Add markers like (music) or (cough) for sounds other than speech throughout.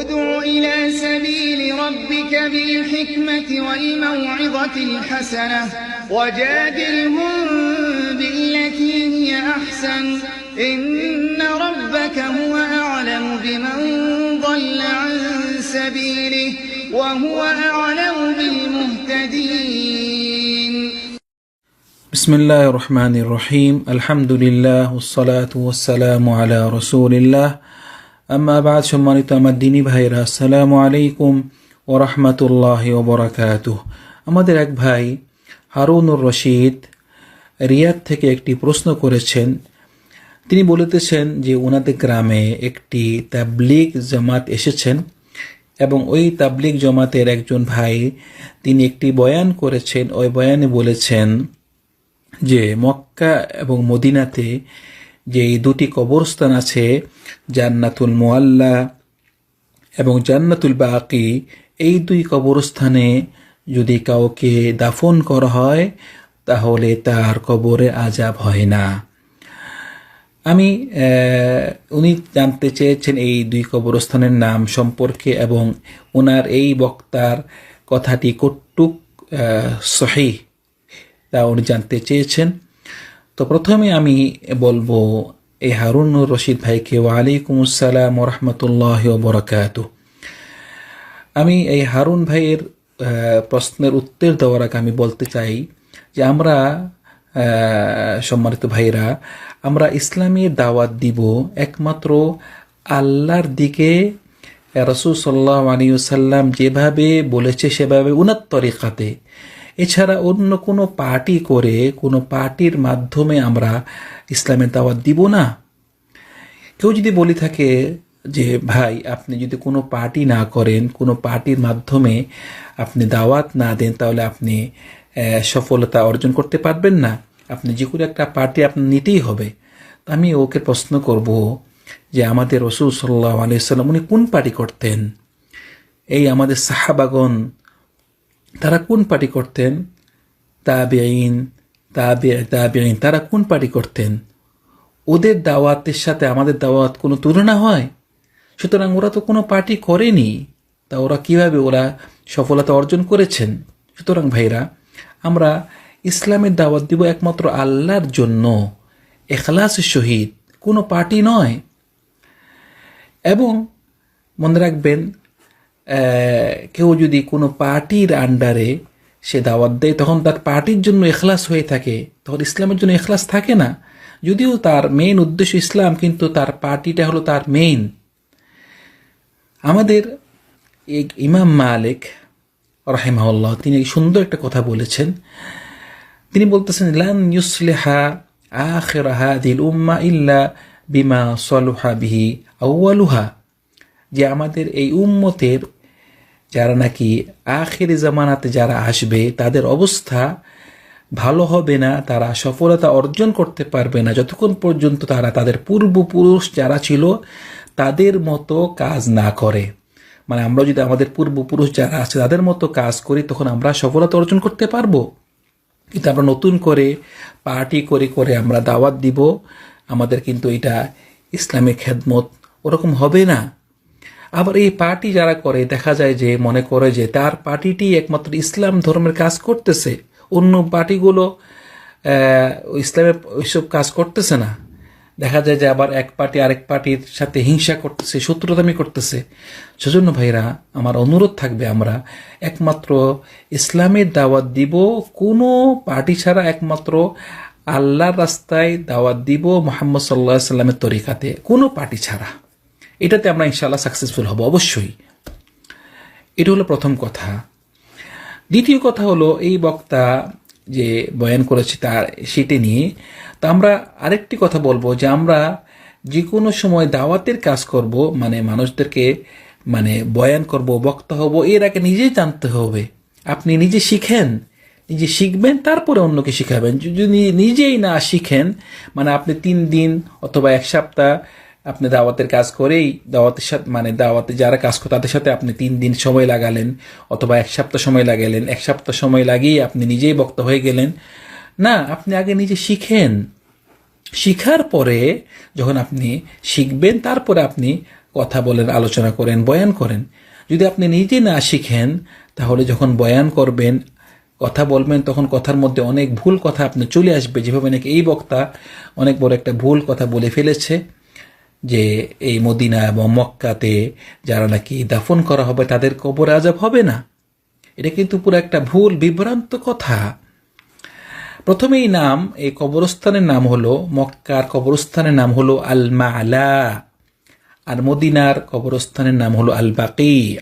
ادع إلى سبيل ربك بالحكمة والموعظة الحسنة وجادلهم بالتي هي أحسن. إن ربك هو أعلم بمن ضل عن سبيله وهو أعلم بالمهتدين. بسم الله الرحمن الرحيم. الحمد لله والصلاة والسلام على رسول الله. আম্মা বাদ সম্মানিত আমার দিনী ভাইরা আসসালামু আলাইকুম ও রহমতুল্লাহ ওবরাকাত আমাদের এক ভাই হারুনুর রশিদ রিয়াদ থেকে একটি প্রশ্ন করেছেন। তিনি বলিতেছেন যে ওনাদের গ্রামে একটি তাবলিগ জামাত এসেছেন এবং ওই তাবলিগ জমাতের একজন ভাই তিনি একটি বয়ান করেছেন। ওই বয়ানে বলেছেন যে, মক্কা এবং মদিনাতে যে এই দুটি কবরস্থান আছে, জান্নাতুল মোয়াল্লা এবং জান্নাতুল বাকি, এই দুই কবরস্থানে যদি কাউকে দাফন করা হয়, তাহলে তার কবরে আজাব হয় না। আমি উনি জানতে চেয়েছেন এই দুই কবরস্থানের নাম সম্পর্কে এবং ওনার এই বক্তার কথাটি কটুক সহি তা উনি জানতে চেয়েছেন। তো প্রথমে আমি বলব এই হারুন রশিদ ভাইকে, ওয়ালাইকুম আসসালাম রহমতুল্লাহ বরকাত আমি এই হারুন ভাইয়ের প্রশ্নের উত্তর দেওয়ার আগে আমি বলতে চাই যে আমরা সম্মানিত ভাইরা, আমরা ইসলামের দাওয়াত দিব একমাত্র আল্লাহর দিকে। রসুল সাল্লাহ আলিউসাল্লাম যেভাবে বলেছে সেভাবে উনার তরিকাতে। এছাড়া অন্য কোনো পার্টি করে কোনো পার্টির মাধ্যমে আমরা ইসলামের দাওয়াত দিব না? কেউ যদি বলে থাকে যে, ভাই, আপনি যদি কোনো পার্টি না করেন, কোনো পার্টির মাধ্যমে আপনি দাওয়াত না দেন, তাহলে আপনি সফলতা অর্জন করতে পারবেন না। আপনি যে কোনো একটা পার্টি আপনার নিতেই হবে। আমি ওকে প্রশ্ন করব যে, আমাদের রসুল সাল্লাহ আলিয়াল্লাম উনি কোন পার্টি করতেন? এই আমাদের সাহাবাগন তারা কোন পার্টি করতেন? তাবেইন তাবে তাবেইন তারা কোন পার্টি করতেন? ওদের দাওয়াতের সাথে আমাদের দাওয়াত কোনো তুলনা হয়? সুতরাং ওরা তো কোনো পার্টি করেনি। তা ওরা কীভাবে ওরা সফলতা অর্জন করেছেন? সুতরাং ভাইরা, আমরা ইসলামের দাওয়াত দিব একমাত্র আল্লাহর জন্য। এখলাসের সহিত কোনো পার্টি নয়। এবং মনে রাখবেন কেউ যদি কোনো পার্টির আন্ডারে সে দাওয়াত দেয়, তখন তার পার্টির জন্য এখলাস হয়ে থাকে। তখন ইসলামের জন্য এখলাস থাকে না। যদিও তার মেইন উদ্দেশ্য ইসলাম, কিন্তু তার পার্টিটা হলো তার মেইন আমাদের এক ইমাম মালিক রাহিমাউল্লাহ তিনি সুন্দর একটা কথা বলেছেন। তিনি বলতেছেন, লান ইউসলিহা আখির হাদিল উম্মা ইল্লা বিমা সলুহা বিহি আউয়ালুহা। যে আমাদের এই উম্মতের যারা নাকি আখের জামানাতে যারা আসবে, তাদের অবস্থা ভালো হবে না, তারা সফলতা অর্জন করতে পারবে না। যতক্ষণ পর্যন্ত তারা তাদের পূর্বপুরুষ যারা ছিল, তাদের মতো কাজ না করে। মানে আমরা যদি আমাদের পূর্বপুরুষ যারা আছে, তাদের মতো কাজ করি, তখন আমরা সফলতা অর্জন করতে পারব। কিন্তু আমরা নতুন করে পার্টি করে করে আমরা দাওয়াত দিব, আমাদের কিন্তু এটা ইসলামিক খেদমত ওরকম হবে না। আবার এই পার্টি যারা করে, দেখা যায় যে, মনে করে যে, তার পার্টিটি একমাত্র ইসলাম ধর্মের কাজ করতেছে। অন্য পার্টিগুলো ইসলামের ওইসব কাজ করতেছে না। দেখা যায় যে, আবার এক পার্টি আরেক পার্টির সাথে হিংসা করতেছে, শত্রুতামি করতেছে। সেজন্য ভাইরা, আমার অনুরোধ থাকবে আমরা একমাত্র ইসলামের দাওয়াত দিব, কোনো পার্টি ছাড়া একমাত্র আল্লাহর রাস্তায় দাওয়াত দিব মোহাম্মদ সাল্লাহ সাল্লামের তরিকাতে, কোনো পার্টি ছাড়া। এটাতে আমরা ইনশাল্লাহ সাকসেসফুল হব অবশ্যই। এটা হলো প্রথম কথা। দ্বিতীয় কথা হলো, এই বক্তা যে বয়ান করেছে তার সেটা নিয়ে, তা আমরা আরেকটি কথা বলব যে আমরা যে কোনো সময় দাওয়াতের কাজ করব মানে মানুষদেরকে মানে বয়ান করব, বক্তা হব, এর আগে নিজেই জানতে হবে। আপনি নিজে শিখেন, নিজে শিখবেন, তারপরে অন্যকে শিখাবেন। যদি নিজেই না শিখেন মানে আপনি তিন দিন অথবা এক সপ্তাহ আপনি দাওয়াতের কাজ করেই দাওয়াতের সাথে মানে দাওয়াতে যারা কাজ করে তাদের সাথে আপনি তিন দিন সময় লাগালেন, অথবা এক সপ্তাহ সময় লাগালেন। এক সপ্তাহ সময় লাগিয়ে আপনি নিজেই বক্তা হয়ে গেলেন। না, আপনি আগে নিজে শিখেন। শিখার পরে যখন আপনি শিখবেন, তারপরে আপনি কথা বলেন, আলোচনা করেন, বয়ান করেন। যদি আপনি নিজে না শিখেন, তাহলে যখন বয়ান করবেন, কথা বলবেন, তখন কথার মধ্যে অনেক ভুল কথা আপনি চলে আসবে। যেভাবে নাকি এই বক্তা অনেক বড় একটা ভুল কথা বলে ফেলেছে। যে এই মদিনা এবং মক্কাতে যারা নাকি দাফন করা হবে, তাদের কবর আজাব হবে না। এটা কিন্তু পুরো একটা ভুল, বিভ্রান্ত কথা। প্রথমেই নাম, এই কবরস্থানের নাম হলো, মক্কার কবরস্থানের নাম হলো আল মালা আর মদিনার কবরস্থানের নাম হলো আল বাকি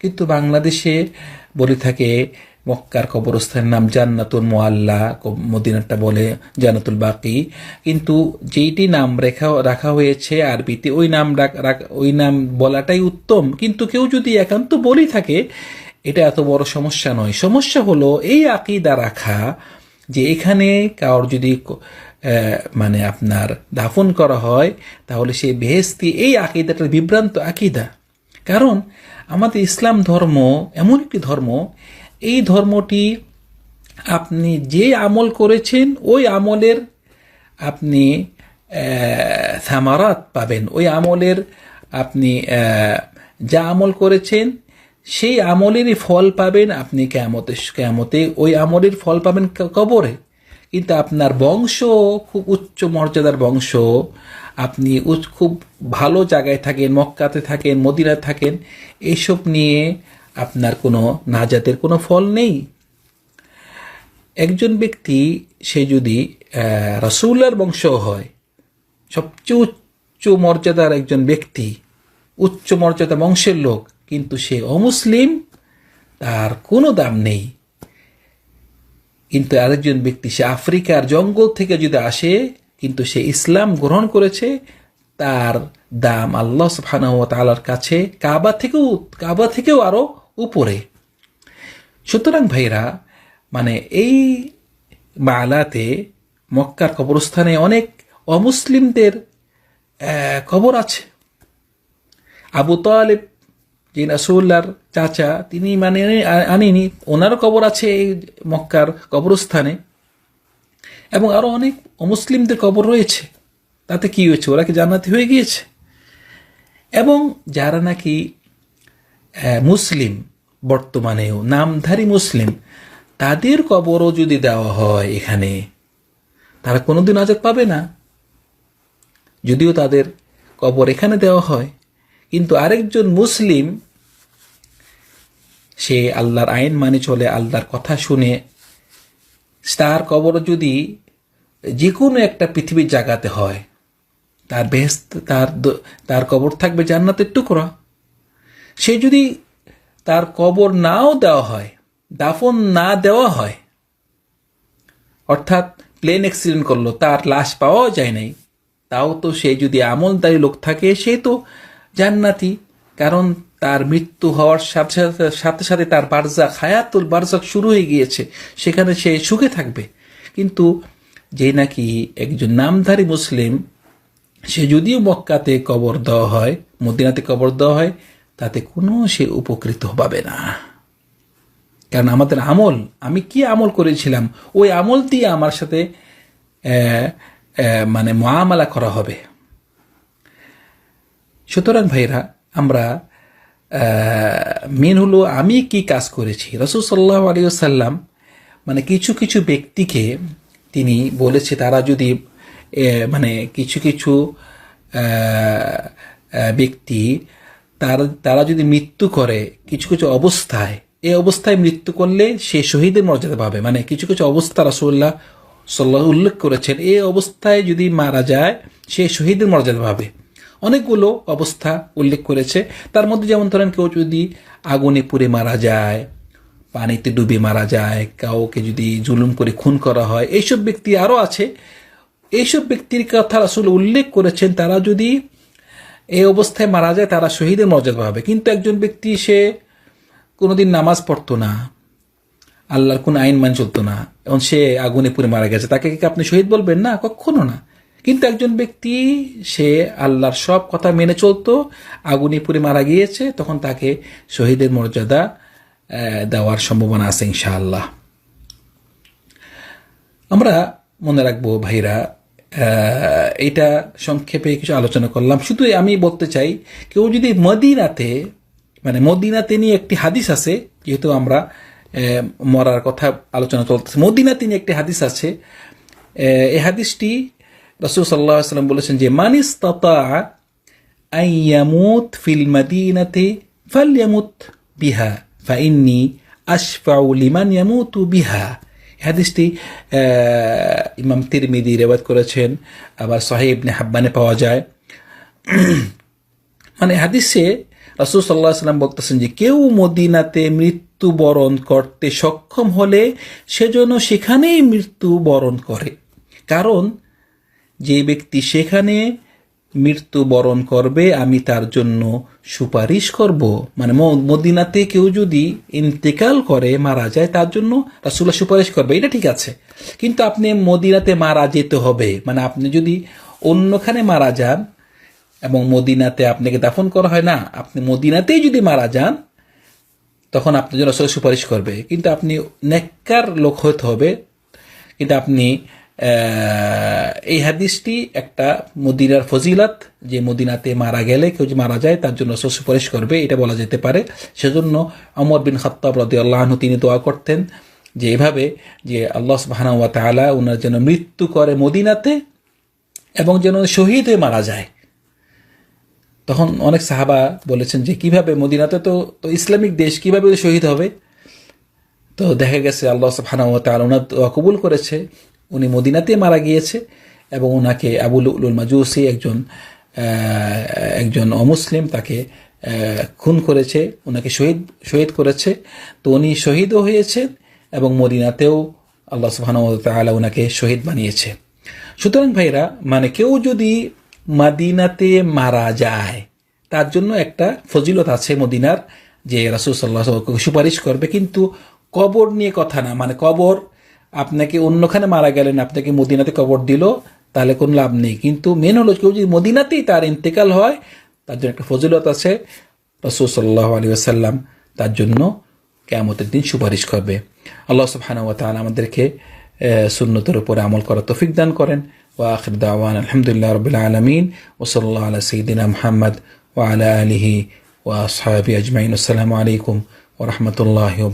কিন্তু বাংলাদেশে বলে থাকে মক্কার কবরস্থানের নাম জান্নাতুল মোয়াল্লা মদিনাটা বলে জান্নাতুল বাকি। কিন্তু যেইটি নাম রেখা রাখা হয়েছে আরবিতে, ওই নাম ওই নাম বলাটাই উত্তম। কিন্তু কেউ যদি একান্ত বলি থাকে, এটা এত বড় সমস্যা নয়। সমস্যা হলো এই আকিদা রাখা যে এখানে কারোর যদি মানে আপনার দাফন করা হয়, তাহলে সেই বেহেস্তি এই আকিদাটার বিভ্রান্ত আকিদা। কারণ আমাদের ইসলাম ধর্ম এমন একটি ধর্ম এই ধর্মটি আপনি যে আমল করেছেন, ওই আমলের আপনি থামারাত পাবেন। ওই আমলের আপনি যা আমল করেছেন, সেই আমলেরই ফল পাবেন আপনি কেমতে কেমতে ওই আমলের ফল পাবেন কবরে। কিন্তু আপনার বংশ খুব উচ্চ মর্যাদার বংশ। আপনি খুব ভালো জায়গায় থাকেন, মক্কাতে থাকেন মদিনায় থাকেন। এইসব নিয়ে আপনার কোনো নাজাতের কোনো ফল নেই। একজন ব্যক্তি, সে যদি রসুল্লার বংশ হয়, সবচেয়ে উচ্চ মর্যাদার একজন ব্যক্তি, উচ্চ মর্যাদা বংশের লোক, কিন্তু সে অমুসলিম, তার কোনো দাম নেই। কিন্তু আরেকজন ব্যক্তি, সে আফ্রিকার জঙ্গল থেকে যদি আসে, কিন্তু সে ইসলাম গ্রহণ করেছে, তার দাম আল্লাহ তালার কাছে কাবা থেকেও কাবা থেকেও আরও উপরে। সুতরাং ভাইরা মানে এই মালাতে মক্কার কবরস্থানে অনেক অমুসলিমদের কবর আছে। আবু তালেব যে রাসুল্লার চাচা, তিনি মানে আনেনি ওনারও কবর আছে এই মক্কার কবরস্থানে। এবং আরও অনেক অমুসলিমদের কবর রয়েছে। তাতে কি হয়েছে? ওরা কি জান্নাতি হয়ে গিয়েছে? এবং যারা নাকি মুসলিম বর্তমানেও, নামধারী মুসলিম, তাদের কবরও যদি দেওয়া হয় এখানে, তারা কোনোদিন আজাদ পাবে না। যদিও তাদের কবর এখানে দেওয়া হয়, কিন্তু আরেকজন মুসলিম, সে আল্লাহর আইন মানে চলে, আল্লাহর কথা শুনে, তার কবর যদি যে কোনো একটা পৃথিবীর জায়গাতে হয়, তার বেহেস্ত তার তার কবর থাকবে জান্নাতের টুকরা। সে যদি তার কবর নাও দেওয়া হয়, দাফন না দেওয়া হয়, অর্থাৎ প্লেন অ্যাক্সিডেন্ট করল, তার লাশ পাওয়াও যায় নাই, তাও তো সে যদি আমলদারি লোক থাকে, সে তো জান্নাতি। কারণ তার মৃত্যু হওয়ার সাথে সাথে সাথে সাথে তার বারজাক হায়াতুল বারজাক শুরু হয়ে গিয়েছে, সেখানে সে সুখে থাকবে। কিন্তু যে নাকি একজন নামধারী মুসলিম, সে যদিও মক্কাতে কবর দেওয়া হয়, মদিনাতে কবর দেওয়া হয় তাতে কোনো সে উপকৃত পাবে না। কারণ আমাদের আমল, আমি কি আমল করেছিলাম? ওই আমল দিয়ে আমার সাথে মানে মহামালা করা হবে। সুতরাং ভাইরা, আমরা মেন হলো আমি কি কাজ করেছি? রসুল সাল্লাহ আলিয়াল্লাম মানে কিছু কিছু ব্যক্তিকে তিনি বলেছে, তারা যদি মানে কিছু কিছু ব্যক্তি তারা তারা যদি মৃত্যু করে কিছু কিছু অবস্থায় এই অবস্থায় মৃত্যু করলে সে শহীদের মর্যাদা পাবে। মানে কিছু কিছু অবস্থা রাসুল্লাহ সাল্লাহ উল্লেখ করেছেন এই অবস্থায় যদি মারা যায়, সে শহীদের মর্যাদা পাবে। অনেকগুলো অবস্থা উল্লেখ করেছে। তার মধ্যে যেমন ধরেন কেউ যদি আগুনে পুড়ে মারা যায়, পানিতে ডুবে মারা যায়, কাউকে যদি জুলুম করে খুন করা হয়, এইসব ব্যক্তি আরও আছে। এইসব ব্যক্তির কথা আসলে উল্লেখ করেছেন, তারা যদি এই অবস্থায় মারা যায়, তারা শহীদের মর্যাদা পাবে। কিন্তু একজন ব্যক্তি, সে কোনোদিন নামাজ পড়তো না, আল্লাহর কোন আইন মান চলতো না, এবং সে আগুনে পুড়ে মারা গেছে। তাকে কি আপনি শহীদ বলবেন? না, কখনো না। কিন্তু একজন ব্যক্তি, সে আল্লাহর সব কথা মেনে চলতো, আগুনে পুড়ে মারা গিয়েছে, তখন তাকে শহীদের মর্যাদা দেওয়ার সম্ভাবনা আছে, ইনশাআল্লাহ। আমরা মনে রাখব, ভাইরা এটা সংক্ষেপে কিছু আলোচনা করলাম। শুধু আমি বলতে চাই, কেউ যদি মদিনাতে মানে মদিনাতে নিয়ে একটি হাদিস আছে, যেহেতু আমরা মরার কথা আলোচনা চলতেছে, মদিনাতে নিয়ে একটি হাদিস আছে এই হাদিসটি রসুল সাল্লাহ সাল্লাম বলেছেন যে মানিস তাতা আইয়ামুত ফিল মাদিনাতে ফালয়ামুত বিহা ফাইন্নি আশফাউ লিমান ইয়ামুতু বিহা। হাদিসটি ইমাম তিরমিদি রেবাদ করেছেন, আবার সাহেব হাব্বানে পাওয়া যায়। (clears throat) মানে হাদিসে রাসুল সাল্লাহ সাল্লাম বলতেছেন যে, কেউ মদিনাতে মৃত্যুবরণ করতে সক্ষম হলে সেজন্য সেখানেই মৃত্যুবরণ করে। কারণ যে ব্যক্তি সেখানে মৃত্যুবরণ করবে, আমি তার জন্য সুপারিশ করব। মানে মদিনাতে কেউ যদি ইন্তেকাল করে, মারা যায়, তার জন্য রাসুল্লাহ সুপারিশ করবে। এটা ঠিক আছে। কিন্তু আপনি মদিনাতে মারা যেতে হবে। মানে আপনি যদি অন্যখানে মারা যান, এবং মদিনাতে আপনাকে দাফন করা হয় না, আপনি মদিনাতেই যদি মারা যান, তখন আপনার জন্য রসুল সুপারিশ করবে। কিন্তু আপনি নেককার লোক হতে হবে। কিন্তু আপনি এই হাদিসটি একটা মদিনার ফজিলাত, যে মদিনাতে মারা গেলে কেউ যে মারা যায়, তার জন্য সুপারিশ করবে, এটা বলা যেতে পারে। সেজন্য অমর বিন খত্তাব রদি আল্লাহনু তিনি দোয়া করতেন যে এভাবে যে আল্লাহ সুবাহানা তাআলা ওনার যেন মৃত্যু করে মদিনাতে এবং যেন শহীদ হয়ে মারা যায়। তখন অনেক সাহাবা বলেছেন যে কীভাবে মদিনাতে তো তো ইসলামিক দেশ কীভাবে শহীদ হবে? তো দেখা গেছে আল্লাহ সুবহানাহু ওয়া তাআলা ওনার কবুল করেছে। উনি মদিনাতে মারা গিয়েছে এবং ওনাকে আবুল উলুল মাজুসি একজন একজন অমুসলিম তাকে খুন করেছে ওনাকে শহীদ শহীদ করেছে। তো উনি শহীদও হয়েছেন এবং মদিনাতেও আল্লাহ ওয়া ওনাকে শহীদ বানিয়েছে। সুতরাং ভাইরা মানে কেউ যদি মাদিনাতে মারা যায়, তার জন্য একটা ফজিলত আছে মদিনার, যে রাসুল সাল্লাহ সুপারিশ করবে। কিন্তু কবর নিয়ে কথা না মানে কবর আপনাকে অন্যখানে মারা গেলেন, আপনাকে মদিনাতে কবর দিল, তাহলে কোনো লাভ নেই। কিন্তু মেন হলো কেউ যদি মদিনাতেই তার ইন্তেকাল হয়, তার জন্য একটা ফজিলত আছে, রসুল সাল্লাহ আলী আসাল্লাম তার জন্য কেয়ামতের দিন সুপারিশ করবে। আল্লাহ সুবহানাহু তাআলা আমাদেরকে সুন্নতের উপরে আমল করার তৌফিক দান করেন। ওয়া আখির দাওয়ান আলহামদুলিল্লাহ রাব্বিল আলামিন, ওয়া সাল্লাল্লাহু আলা সাইয়্যিদিনা মুহাম্মদ ওয়া আলা আলিহি ওয়া আসহাবিহি আজমাইন। আসসালামু আলাইকুম ওয়া রাহমাতুল্লাহি ওয়া